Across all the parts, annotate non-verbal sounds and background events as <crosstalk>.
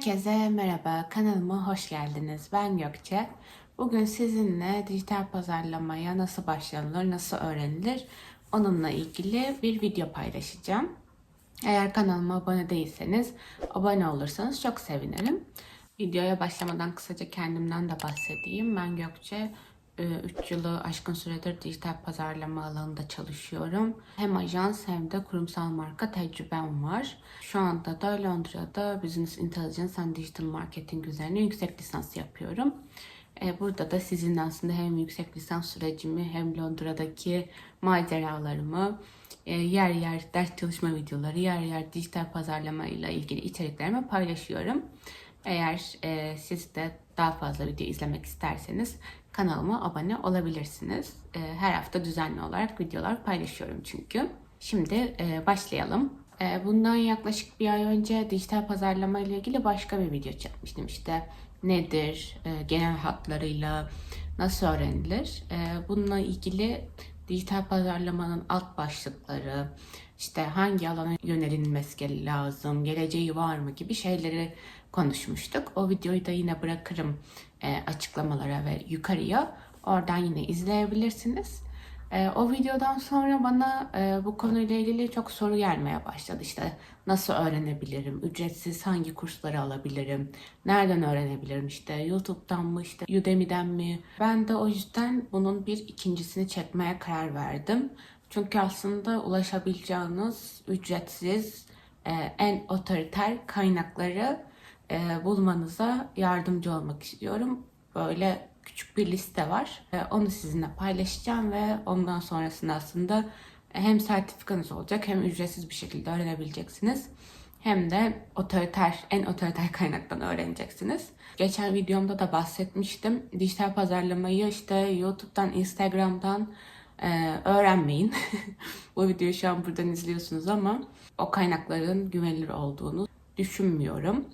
Herkese merhaba, kanalıma hoş geldiniz. Ben Gökçe. Bugün sizinle dijital pazarlamaya nasıl başlanılır, nasıl öğrenilir onunla ilgili bir video paylaşacağım. Eğer kanalıma abone değilseniz abone olursanız çok sevinirim. Videoya başlamadan kısaca kendimden de bahsedeyim. Ben Gökçe. 3 yılı aşkın süredir dijital pazarlama alanında çalışıyorum. Hem ajans hem de kurumsal marka tecrübem var. Şu anda da Londra'da Business Intelligence and Digital Marketing üzerine yüksek lisans yapıyorum. E, Burada da sizinle aslında hem yüksek lisans sürecimi hem Londra'daki maceralarımı, e, yer yer ders çalışma videoları, yer yer dijital pazarlama ile ilgili içeriklerimi paylaşıyorum. Eğer e, siz de daha fazla video izlemek isterseniz kanalıma abone olabilirsiniz. E, her hafta düzenli olarak videolar paylaşıyorum çünkü. Şimdi e, başlayalım. E, bundan yaklaşık bir ay önce dijital pazarlama ile ilgili başka bir video çekmiştim. İşte nedir, e, genel hatlarıyla nasıl öğrenilir? Bununla ilgili dijital pazarlamanın alt başlıkları, işte hangi alana yönelilmesi lazım, geleceği var mı gibi şeyleri konuşmuştuk. O videoyu da yine bırakırım e, açıklamalara ve yukarıya. Oradan yine izleyebilirsiniz. E, o videodan sonra bana e, bu konuyla ilgili çok soru gelmeye başladı. İşte nasıl öğrenebilirim, ücretsiz hangi kursları alabilirim, nereden öğrenebilirim, işte YouTube'dan mı, işte Udemy'den mi? Ben de o yüzden bunun bir ikincisini çekmeye karar verdim. Çünkü aslında ulaşabileceğiniz ücretsiz e, en otoriter kaynakları e, bulmanıza yardımcı olmak istiyorum. Böyle küçük bir liste var. E, onu sizinle paylaşacağım ve ondan sonrasında aslında hem sertifikanız olacak hem ücretsiz bir şekilde öğrenebileceksiniz. Hem de otoriter, en otoriter <laughs> kaynaktan öğreneceksiniz. Geçen videomda da bahsetmiştim. Dijital pazarlamayı işte YouTube'dan, Instagram'dan e, öğrenmeyin. <laughs> Bu videoyu şu an buradan izliyorsunuz ama o kaynakların güvenilir olduğunu düşünmüyorum.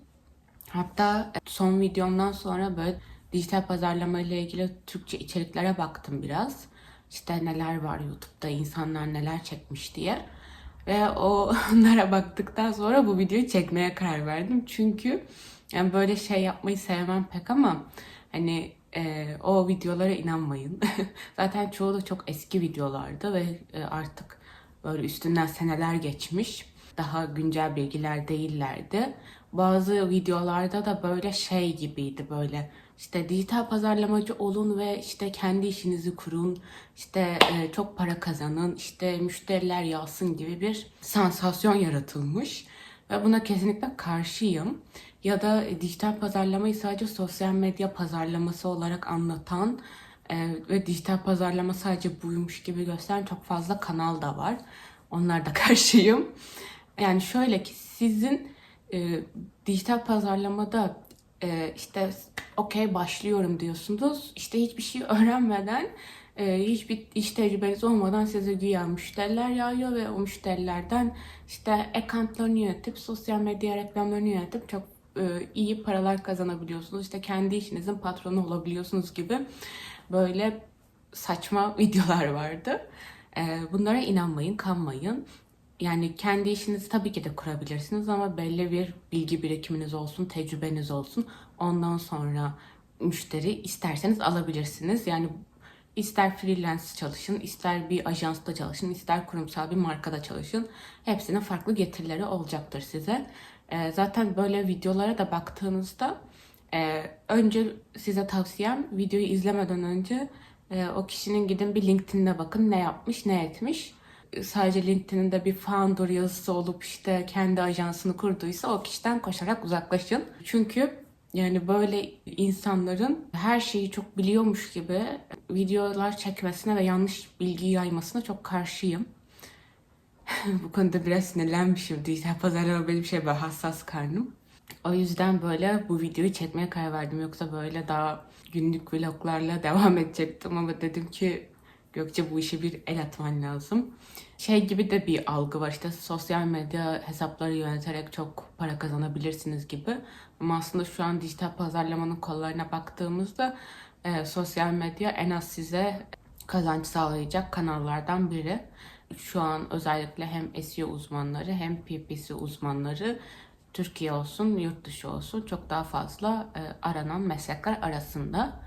Hatta son videomdan sonra böyle dijital pazarlama ile ilgili Türkçe içeriklere baktım biraz. İşte neler var YouTube'da, insanlar neler çekmiş diye. Ve o <laughs> onlara baktıktan sonra bu videoyu çekmeye karar verdim. Çünkü yani böyle şey yapmayı sevmem pek ama hani e, o videolara inanmayın. <laughs> Zaten çoğu da çok eski videolardı ve e, artık böyle üstünden seneler geçmiş. Daha güncel bilgiler değillerdi. Bazı videolarda da böyle şey gibiydi böyle işte dijital pazarlamacı olun ve işte kendi işinizi kurun, işte e, çok para kazanın, işte müşteriler yağsın gibi bir sansasyon yaratılmış. Ve buna kesinlikle karşıyım. Ya da e, dijital pazarlamayı sadece sosyal medya pazarlaması olarak anlatan e, ve dijital pazarlama sadece buymuş gibi gösteren çok fazla kanal da var. Onlar da <laughs> karşıyım. Yani şöyle ki sizin e, dijital pazarlamada e, işte okey başlıyorum diyorsunuz. İşte hiçbir şey <laughs> öğrenmeden e, hiçbir iş tecrübeniz olmadan size güya müşteriler yağıyor ve o müşterilerden işte accountlarını yönetip sosyal medya reklamlarını yönetip çok e, iyi paralar kazanabiliyorsunuz. İşte kendi işinizin patronu olabiliyorsunuz gibi böyle saçma <laughs> videolar vardı. E, bunlara inanmayın, kanmayın. Yani kendi işinizi tabii ki de kurabilirsiniz ama belli bir bilgi birikiminiz olsun, tecrübeniz olsun. Ondan sonra müşteri isterseniz alabilirsiniz. Yani ister freelance çalışın, ister bir ajansta çalışın, ister kurumsal bir markada çalışın. Hepsinin farklı getirileri olacaktır size. Ee, zaten böyle videolara da baktığınızda e, önce size tavsiyem videoyu izlemeden önce e, o kişinin gidin bir LinkedIn'e bakın ne yapmış, ne etmiş sadece LinkedIn'de bir founder yazısı olup işte kendi ajansını kurduysa o kişiden koşarak uzaklaşın. Çünkü yani böyle insanların her şeyi çok biliyormuş gibi videolar çekmesine ve yanlış bilgi yaymasına çok karşıyım. <laughs> Bu konuda biraz sinirlenmişim. Dijital pazarlama benim şey böyle hassas karnım. O yüzden böyle bu videoyu çekmeye karar verdim. Yoksa böyle daha günlük vloglarla <laughs> devam edecektim ama dedim ki Gökçe bu işe bir el atman lazım. Şey gibi de bir algı var işte sosyal medya hesapları yöneterek çok para kazanabilirsiniz gibi. Ama aslında şu an dijital pazarlamanın kollarına baktığımızda e, sosyal medya en az size kazanç sağlayacak kanallardan biri. Şu an özellikle hem SEO uzmanları hem PPC uzmanları Türkiye olsun, yurt dışı olsun çok daha fazla e, aranan meslekler arasında.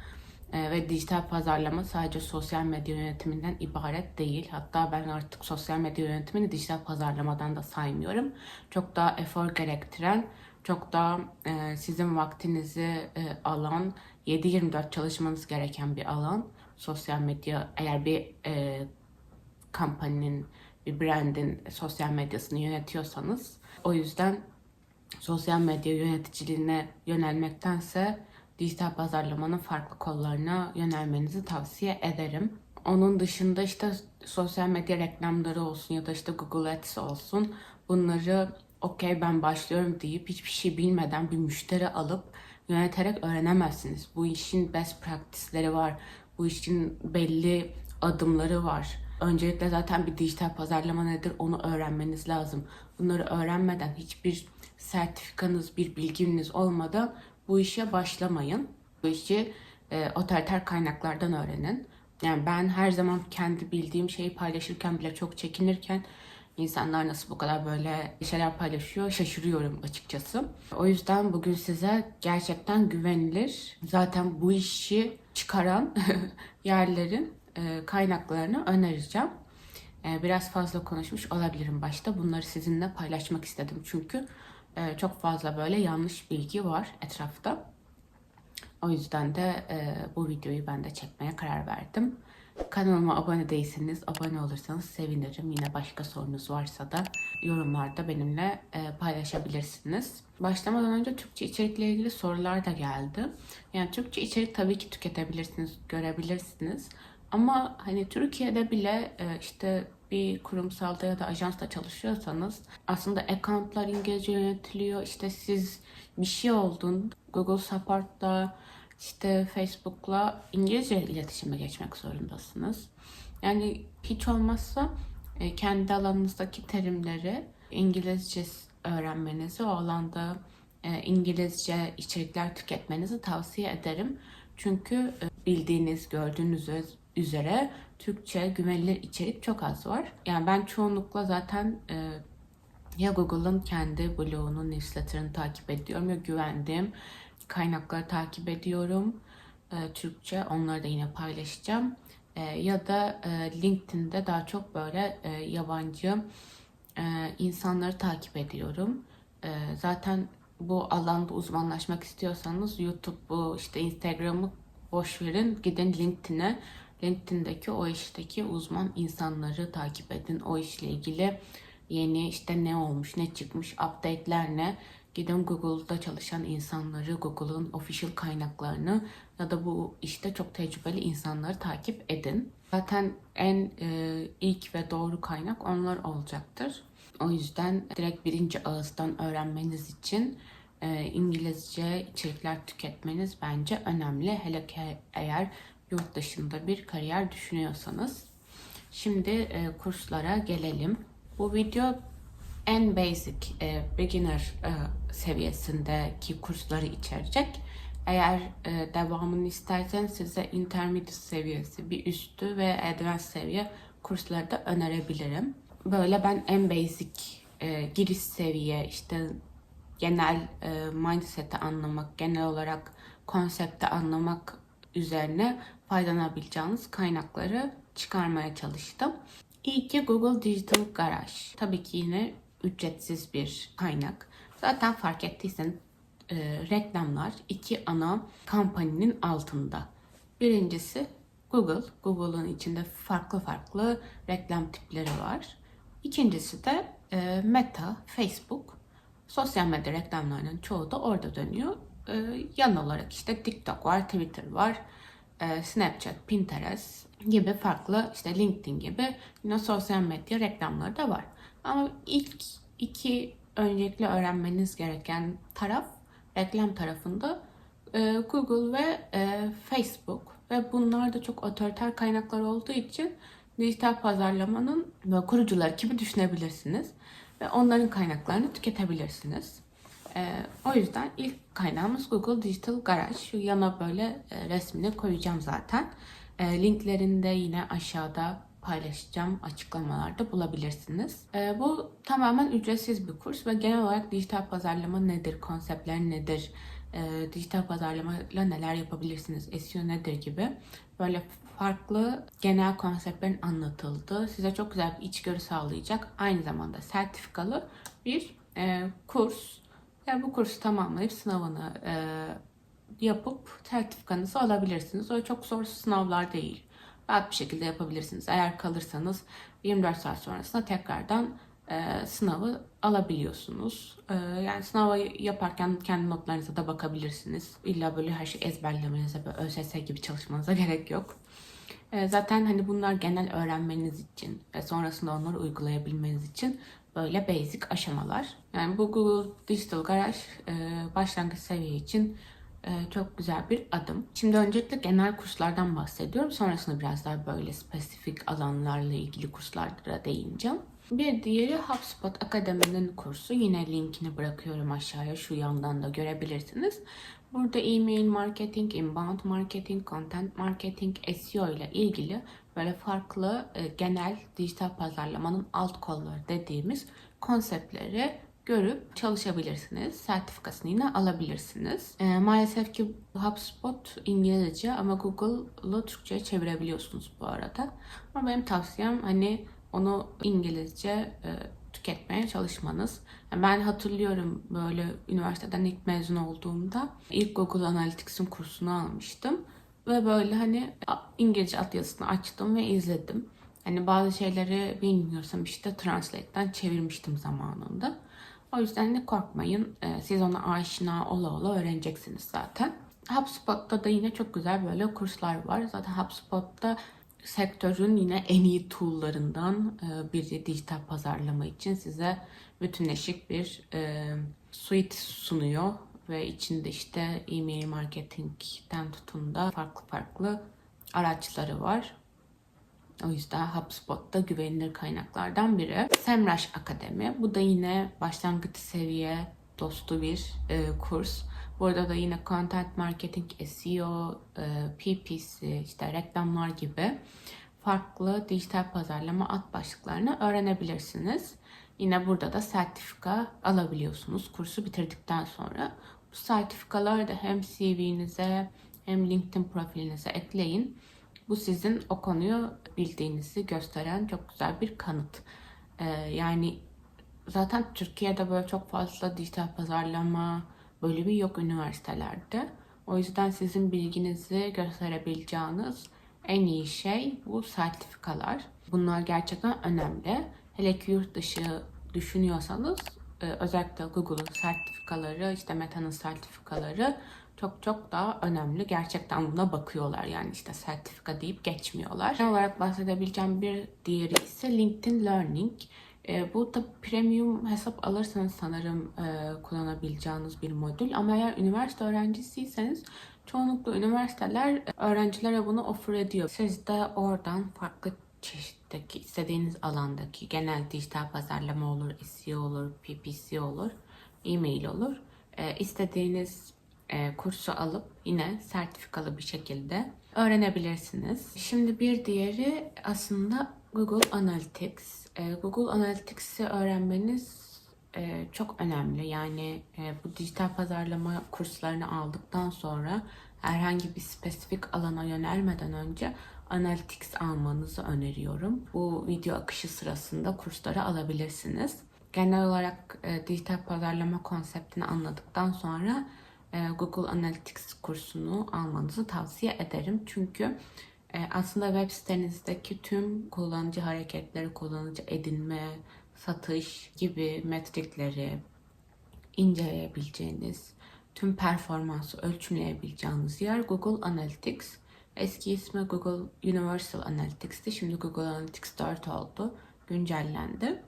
E, ve dijital pazarlama sadece sosyal medya yönetiminden ibaret değil. Hatta ben artık sosyal medya yönetimini dijital pazarlamadan da saymıyorum. Çok daha efor gerektiren, çok daha e, sizin vaktinizi e, alan, 7-24 çalışmanız gereken bir alan. Sosyal medya eğer bir e, kampanyanın, bir brandin sosyal medyasını yönetiyorsanız. O yüzden sosyal medya yöneticiliğine yönelmektense dijital pazarlamanın farklı kollarına yönelmenizi tavsiye ederim. Onun dışında işte sosyal medya reklamları olsun ya da işte Google Ads olsun bunları okey ben başlıyorum deyip hiçbir şey bilmeden bir müşteri alıp yöneterek öğrenemezsiniz. Bu işin best practice'leri var. Bu işin belli adımları var. Öncelikle zaten bir dijital pazarlama nedir onu öğrenmeniz lazım. Bunları öğrenmeden hiçbir sertifikanız, bir bilginiz olmadan bu işe başlamayın. Bu işi e, otoriter kaynaklardan öğrenin. Yani ben her zaman kendi bildiğim şeyi paylaşırken bile çok çekinirken insanlar nasıl bu kadar böyle şeyler paylaşıyor şaşırıyorum açıkçası. O yüzden bugün size gerçekten güvenilir, zaten bu işi çıkaran <laughs> yerlerin e, kaynaklarını önereceğim. E, biraz fazla konuşmuş olabilirim başta. Bunları sizinle paylaşmak istedim çünkü e, çok fazla böyle yanlış bilgi var etrafta. O yüzden de e, bu videoyu ben de çekmeye karar verdim. Kanalıma abone değilseniz abone olursanız sevinirim. Yine başka sorunuz varsa da yorumlarda benimle e, paylaşabilirsiniz. Başlamadan önce Türkçe içerikle ilgili sorular da geldi. Yani Türkçe içerik tabii ki tüketebilirsiniz, görebilirsiniz. Ama hani Türkiye'de bile e, işte bir kurumsalda ya da ajansta çalışıyorsanız aslında accountlar İngilizce yönetiliyor. İşte siz bir şey olduğunda Google Support'la işte Facebook'la İngilizce iletişime geçmek zorundasınız. Yani hiç olmazsa e, kendi alanınızdaki terimleri İngilizce öğrenmenizi, o alanda e, İngilizce içerikler tüketmenizi tavsiye ederim. Çünkü e, bildiğiniz, gördüğünüz üzere Türkçe güvenilir içerik çok az var. Yani ben çoğunlukla zaten ya Google'ın kendi blogunu, newsletter'ını takip ediyorum ya güvendiğim kaynakları takip ediyorum. E, Türkçe onları da yine paylaşacağım. E, ya da e, LinkedIn'de daha çok böyle e, yabancı e, insanları takip ediyorum. E, zaten bu alanda uzmanlaşmak istiyorsanız YouTube, bu işte Instagram'ı boş verin. Gidin LinkedIn'e. LinkedIn'deki o işteki uzman insanları takip edin. O işle ilgili yeni işte ne olmuş, ne çıkmış, update'ler ne Gidin Google'da çalışan insanları, Google'ın official kaynaklarını ya da bu işte çok tecrübeli insanları takip edin. Zaten en e, ilk ve doğru kaynak onlar olacaktır. O yüzden direkt birinci ağızdan öğrenmeniz için e, İngilizce içerikler tüketmeniz bence önemli. Hele ki eğer yurt dışında bir kariyer düşünüyorsanız. Şimdi e, kurslara gelelim. Bu video en basic e, beginner e, seviyesindeki kursları içerecek. Eğer e, devamını isterseniz size intermediate seviyesi, bir üstü ve advanced seviye kursları da önerebilirim. Böyle ben en basic e, giriş seviye işte genel e, mindset'i anlamak, genel olarak konsepti anlamak üzerine faydalanabileceğiniz kaynakları çıkarmaya çalıştım. İlki Google Digital Garage. Tabii ki yine ücretsiz bir kaynak. Zaten fark ettiysen e, reklamlar iki ana kampanyanın altında. Birincisi Google. Google'ın içinde farklı farklı reklam tipleri var. İkincisi de e, Meta, Facebook. Sosyal medya reklamlarının çoğu da orada dönüyor. E, yan olarak işte TikTok var, Twitter var, e, Snapchat, Pinterest gibi farklı işte LinkedIn gibi yine sosyal medya reklamları da var. Ama ilk iki öncelikle öğrenmeniz gereken taraf reklam tarafında e, Google ve e, Facebook ve bunlar da çok otoriter kaynaklar olduğu için dijital pazarlamanın kurucuları gibi düşünebilirsiniz ve onların kaynaklarını tüketebilirsiniz. E, o yüzden ilk kaynağımız Google Digital Garage. Şu yana böyle e, resmini koyacağım zaten. E, linklerini de yine aşağıda paylaşacağım açıklamalarda bulabilirsiniz. Ee, bu tamamen ücretsiz bir kurs ve genel olarak dijital pazarlama nedir, konseptler nedir, e, dijital pazarlamayla neler yapabilirsiniz, SEO nedir gibi böyle farklı genel konseptlerin anlatıldığı, size çok güzel bir içgörü sağlayacak, aynı zamanda sertifikalı bir e, kurs. Yani bu kursu tamamlayıp sınavını e, yapıp sertifikanızı alabilirsiniz. Öyle çok zor sınavlar değil. Rahat bir şekilde yapabilirsiniz. Eğer kalırsanız 24 saat sonrasında tekrardan e, sınavı alabiliyorsunuz. E, yani sınavı yaparken kendi notlarınıza da bakabilirsiniz. İlla böyle her şeyi ezberlemenize, böyle ÖSS gibi çalışmanıza <laughs> gerek yok. E, zaten hani bunlar genel öğrenmeniz için ve sonrasında onları uygulayabilmeniz için böyle basic aşamalar. Yani bu Google Digital Garage e, başlangıç seviye için e, çok güzel bir adım. Şimdi öncelikle genel kurslardan bahsediyorum. Sonrasında biraz daha böyle spesifik alanlarla ilgili kurslara değineceğim. Bir diğeri HubSpot Akademi'nin kursu. Yine linkini bırakıyorum aşağıya. Şu yandan da görebilirsiniz. Burada e-mail marketing, inbound marketing, content marketing, SEO ile ilgili böyle farklı e, genel dijital pazarlamanın alt kolları dediğimiz konseptleri görüp çalışabilirsiniz. Sertifikasını yine alabilirsiniz. E, maalesef ki HubSpot İngilizce ama Google'lı Türkçe'ye çevirebiliyorsunuz bu arada. Ama benim tavsiyem hani onu İngilizce e, tüketmeye çalışmanız. Yani ben hatırlıyorum böyle üniversiteden ilk mezun olduğumda ilk Google Analytics'in kursunu almıştım. Ve böyle hani İngilizce altyazısını açtım ve izledim. Hani bazı şeyleri bilmiyorsam işte Translate'den çevirmiştim zamanında. O yüzden de korkmayın. Ee, siz ona aşina ola ola öğreneceksiniz zaten. HubSpot'ta da yine çok güzel böyle kurslar var. Zaten HubSpot'ta sektörün yine en iyi tool'larından e, biri dijital pazarlama için size bütünleşik bir e, suite sunuyor ve içinde işte e-mail marketingten tutun da farklı farklı araçları var. O yüzden HubSpot da güvenilir kaynaklardan biri. Semrush Akademi. Bu da yine başlangıç seviye dostu bir e, kurs. Burada da yine content marketing, SEO, e, PPC, işte reklamlar gibi farklı dijital pazarlama alt başlıklarını öğrenebilirsiniz. Yine burada da sertifika alabiliyorsunuz kursu bitirdikten sonra. Bu sertifikaları da hem CV'nize hem LinkedIn profilinize ekleyin. Bu sizin o konuyu bildiğinizi gösteren çok güzel bir kanıt. Ee, yani zaten Türkiye'de böyle çok fazla dijital pazarlama bölümü yok üniversitelerde. O yüzden sizin bilginizi gösterebileceğiniz en iyi şey bu sertifikalar. Bunlar gerçekten önemli. Hele ki yurt dışı düşünüyorsanız özellikle Google'un sertifikaları, işte Meta'nın sertifikaları çok çok daha önemli. Gerçekten buna bakıyorlar yani işte sertifika deyip geçmiyorlar. Genel olarak bahsedebileceğim bir diğeri ise LinkedIn Learning. E, bu da premium hesap alırsanız sanırım e, kullanabileceğiniz bir modül. Ama eğer üniversite öğrencisiyseniz çoğunlukla üniversiteler öğrencilere bunu offer ediyor. Siz de oradan farklı çeşitteki istediğiniz alandaki genel dijital pazarlama olur, SEO olur, PPC olur, e-mail olur. E, istediğiniz e, kursu alıp yine sertifikalı bir şekilde öğrenebilirsiniz. Şimdi bir diğeri aslında Google Analytics. E, Google Analytics'i öğrenmeniz e, çok önemli. Yani e, bu dijital pazarlama kurslarını aldıktan sonra herhangi bir spesifik alana yönelmeden önce Analytics almanızı öneriyorum. Bu video akışı sırasında kursları alabilirsiniz. Genel olarak e, dijital pazarlama konseptini anladıktan sonra e, Google Analytics kursunu almanızı tavsiye ederim. Çünkü e, aslında web sitenizdeki tüm kullanıcı hareketleri, kullanıcı edinme, satış gibi metrikleri inceleyebileceğiniz, tüm performansı ölçümleyebileceğiniz yer Google Analytics. Eski ismi Google Universal Analytics'ti. Şimdi Google Analytics 4 oldu. Güncellendi.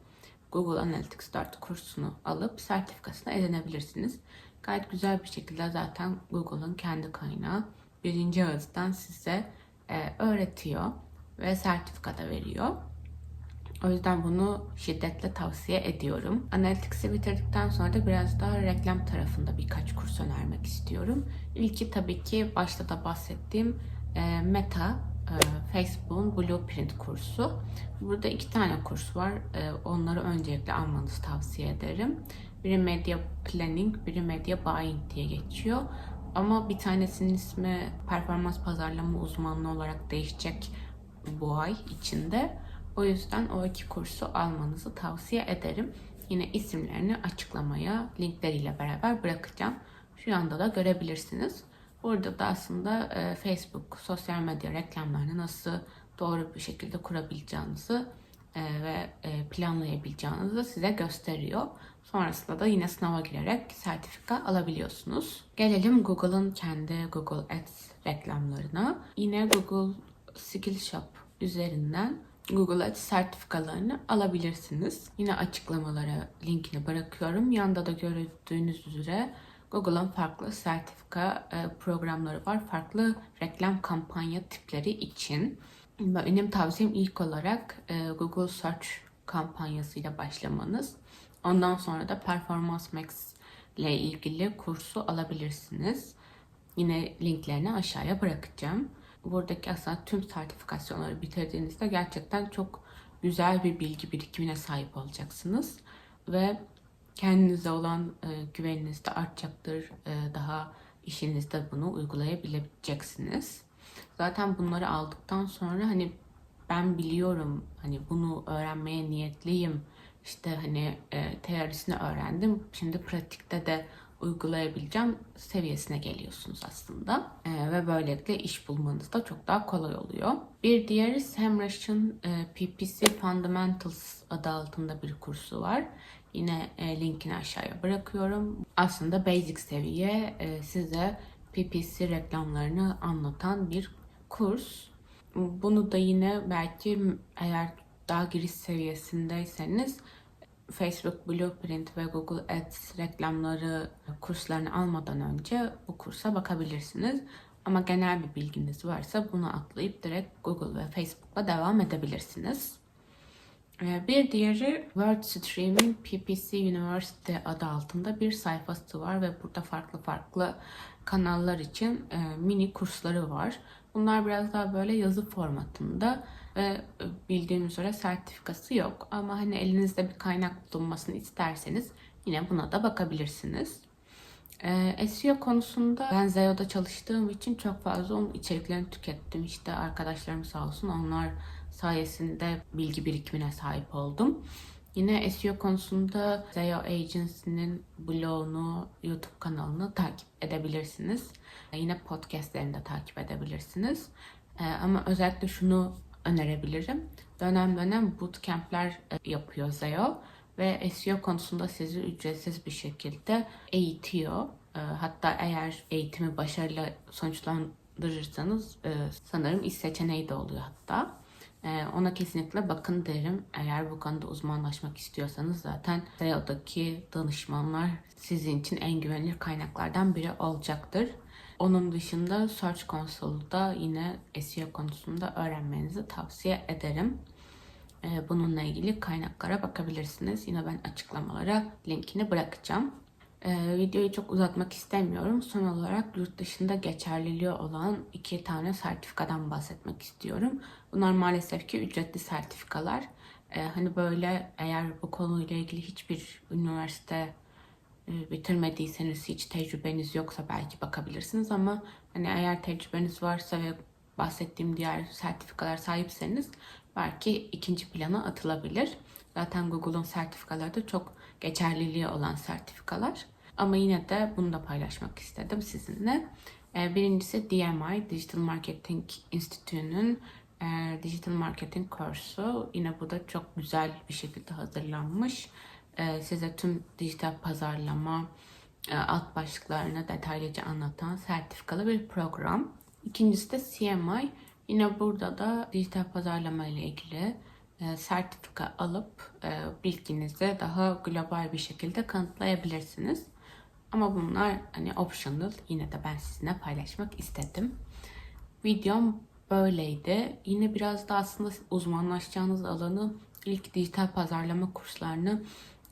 Google Analytics 4 kursunu alıp sertifikasını edinebilirsiniz. Gayet güzel bir şekilde zaten Google'ın kendi kaynağı birinci ağızdan size e, öğretiyor ve sertifika da veriyor. O yüzden bunu şiddetle tavsiye ediyorum. Analytics'i bitirdikten sonra da biraz daha reklam tarafında birkaç kurs önermek istiyorum. İlki tabii ki başta da bahsettiğim e, Meta e, Facebook'un Blueprint kursu. Burada iki tane kurs var. E, onları öncelikle almanızı tavsiye ederim. Biri Media Planning, biri Media Buying diye geçiyor. Ama bir tanesinin ismi performans pazarlama uzmanlığı olarak değişecek bu ay içinde. O yüzden o iki kursu almanızı tavsiye ederim. Yine isimlerini açıklamaya linkleriyle beraber bırakacağım. Şu anda da görebilirsiniz. Burada da aslında e, Facebook, sosyal medya reklamlarını nasıl doğru bir şekilde kurabileceğinizi e, ve e, planlayabileceğinizi size gösteriyor. Sonrasında da yine sınava girerek sertifika alabiliyorsunuz. Gelelim Google'ın kendi Google Ads reklamlarına. Yine Google Skillshop üzerinden Google Ads sertifikalarını alabilirsiniz. Yine açıklamalara linkini bırakıyorum. Yanda da gördüğünüz üzere Google'ın farklı sertifika e, programları var. Farklı reklam kampanya tipleri için. Benim tavsiyem ilk olarak e, Google Search kampanyasıyla başlamanız. Ondan sonra da Performance Max ile ilgili kursu alabilirsiniz. Yine linklerini aşağıya bırakacağım. Buradaki aslında tüm sertifikasyonları bitirdiğinizde gerçekten çok güzel bir bilgi birikimine sahip olacaksınız. Ve kendinize olan e, güveniniz de artacaktır. E, daha işinizde bunu uygulayabileceksiniz. Zaten bunları aldıktan sonra hani ben biliyorum hani bunu öğrenmeye niyetliyim. İşte hani e, teorisini öğrendim. Şimdi pratikte de uygulayabileceğim seviyesine geliyorsunuz aslında. E, ve böylelikle iş bulmanız da çok daha kolay oluyor. Bir diğeri SEMrush'ın e, PPC Fundamentals adı altında bir kursu var. Yine e, linkini aşağıya bırakıyorum. Aslında basic seviye e, size PPC reklamlarını anlatan bir kurs. Bunu da yine belki eğer daha giriş seviyesindeyseniz Facebook Blueprint ve Google Ads reklamları kurslarını almadan önce bu kursa bakabilirsiniz. Ama genel bir bilginiz varsa bunu atlayıp direkt Google ve Facebook'la devam edebilirsiniz. Ee, bir diğeri World Streaming PPC University adı altında bir sayfası var ve burada farklı farklı kanallar için e, mini kursları var. Bunlar biraz daha böyle yazı formatında ve e, bildiğim üzere sertifikası yok. Ama hani elinizde bir kaynak bulunmasını isterseniz yine buna da bakabilirsiniz. Ee, SEO konusunda ben Zeo'da çalıştığım için çok fazla onun içeriklerini tükettim. İşte arkadaşlarım sağ olsun onlar sayesinde bilgi birikimine sahip oldum. Yine SEO konusunda SEO Agency'nin blogunu, YouTube kanalını takip edebilirsiniz. Yine podcastlerini de takip edebilirsiniz. Ee, ama özellikle şunu önerebilirim. Dönem dönem bootcamp'ler e, yapıyor SEO ve SEO konusunda sizi ücretsiz bir şekilde eğitiyor. Ee, hatta eğer eğitimi başarıyla sonuçlandırırsanız e, sanırım iş seçeneği de oluyor hatta. Ee, ona kesinlikle bakın derim. Eğer bu konuda uzmanlaşmak istiyorsanız zaten SEO'daki danışmanlar sizin için en güvenilir kaynaklardan biri olacaktır. Onun dışında Search Console'da yine SEO konusunda öğrenmenizi tavsiye ederim. Ee, bununla ilgili kaynaklara bakabilirsiniz. Yine ben açıklamalara linkini bırakacağım. Ee, videoyu çok uzatmak istemiyorum. Son olarak yurt dışında geçerliliği olan iki tane sertifikadan bahsetmek istiyorum. Bunlar maalesef ki ücretli sertifikalar. Ee, hani böyle eğer bu konuyla ilgili hiçbir üniversite e, bitirmediyseniz, hiç tecrübeniz yoksa belki bakabilirsiniz ama hani eğer tecrübeniz varsa ve bahsettiğim diğer sertifikalar sahipseniz belki ikinci plana atılabilir. Zaten Google'un sertifikaları da çok geçerliliği olan sertifikalar. Ama yine de bunu da paylaşmak istedim sizinle. Ee, birincisi DMI, Digital Marketing Institute'nun e, Digital Marketing kursu. Yine bu da çok güzel bir şekilde hazırlanmış. Ee, size tüm dijital pazarlama e, alt başlıklarını detaylıca anlatan sertifikalı bir program. İkincisi de CMI. Yine burada da dijital pazarlama ile ilgili sertifika alıp e, bilginizi daha global bir şekilde kanıtlayabilirsiniz. Ama bunlar hani optional. Yine de ben sizinle paylaşmak istedim. Videom böyleydi. Yine biraz da aslında uzmanlaşacağınız alanı ilk dijital pazarlama kurslarını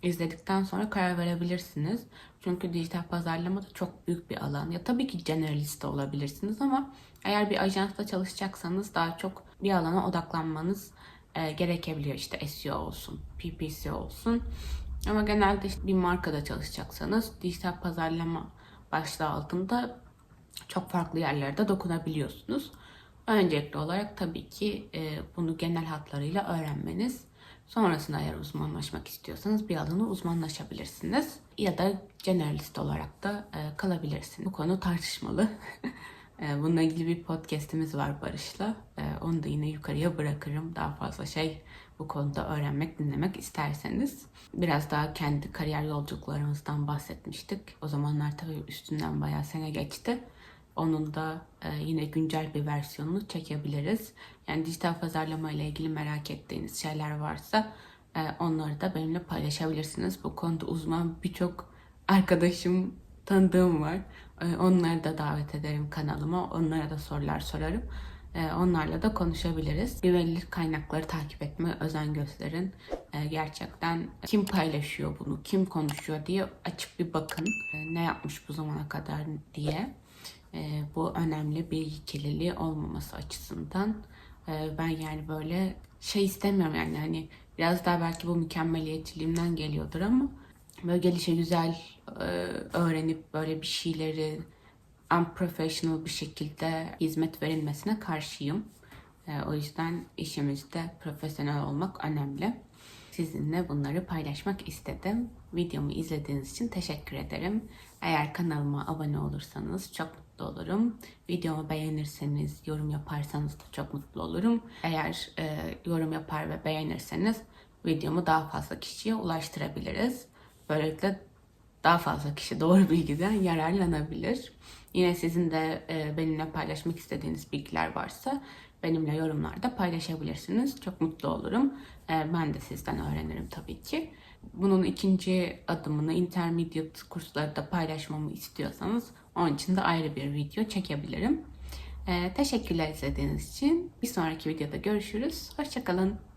izledikten sonra karar verebilirsiniz. Çünkü dijital pazarlama da çok büyük bir alan. Ya tabii ki generalist olabilirsiniz ama eğer bir ajansta çalışacaksanız daha çok bir alana odaklanmanız e, gerekebiliyor. İşte SEO olsun, PPC olsun. Ama genelde işte bir markada çalışacaksanız dijital pazarlama başlığı altında çok farklı yerlerde dokunabiliyorsunuz. Öncelikli olarak tabii ki e, bunu genel hatlarıyla öğrenmeniz. Sonrasında eğer uzmanlaşmak istiyorsanız bir alana uzmanlaşabilirsiniz. Ya da generalist olarak da e, kalabilirsiniz. Bu konu tartışmalı. <laughs> E, Bununla ilgili bir podcastimiz var Barış'la. E, Onu da yine yukarıya bırakırım. Daha fazla şey bu konuda öğrenmek, dinlemek isterseniz. Biraz daha kendi kariyer yolculuklarımızdan bahsetmiştik. O zamanlar tabii üstünden bayağı sene geçti. Onun da e, yine güncel bir versiyonunu çekebiliriz. Yani dijital pazarlama ile ilgili merak ettiğiniz şeyler varsa e, onları da benimle paylaşabilirsiniz. Bu konuda uzman birçok arkadaşım, tanıdığım var. E, onları da davet ederim kanalıma. Onlara da sorular sorarım. E, onlarla da konuşabiliriz. Güvenilir kaynakları takip etme özen gösterin. E, gerçekten kim paylaşıyor bunu, kim konuşuyor diye açıp bir bakın. Ne yapmış bu zamana kadar diye. Bu önemli bilgi kirliliği olmaması açısından. Ben yani böyle şey istemiyorum yani hani biraz daha belki bu mükemmeliyetçiliğimden geliyordur ama böyle gelişe güzel e, öğrenip böyle bir şeyleri unprofessional bir şekilde hizmet verilmesine karşıyım. E, o yüzden işimizde profesyonel olmak önemli. Sizinle bunları paylaşmak istedim. Videomu izlediğiniz için teşekkür ederim. Eğer kanalıma abone olursanız çok mutlu olurum. Videomu beğenirseniz, yorum yaparsanız da çok mutlu olurum. Eğer e, yorum yapar ve beğenirseniz videomu daha fazla kişiye ulaştırabiliriz. Böylelikle daha fazla kişi doğru bilgiden yararlanabilir. Yine sizin de e, benimle paylaşmak istediğiniz bilgiler varsa benimle yorumlarda paylaşabilirsiniz. Çok mutlu olurum. E, ben de sizden öğrenirim tabii ki. Bunun ikinci adımını intermediate kursları da paylaşmamı istiyorsanız onun için de ayrı bir video çekebilirim. E, teşekkürler izlediğiniz için. Bir sonraki videoda görüşürüz. Hoşçakalın.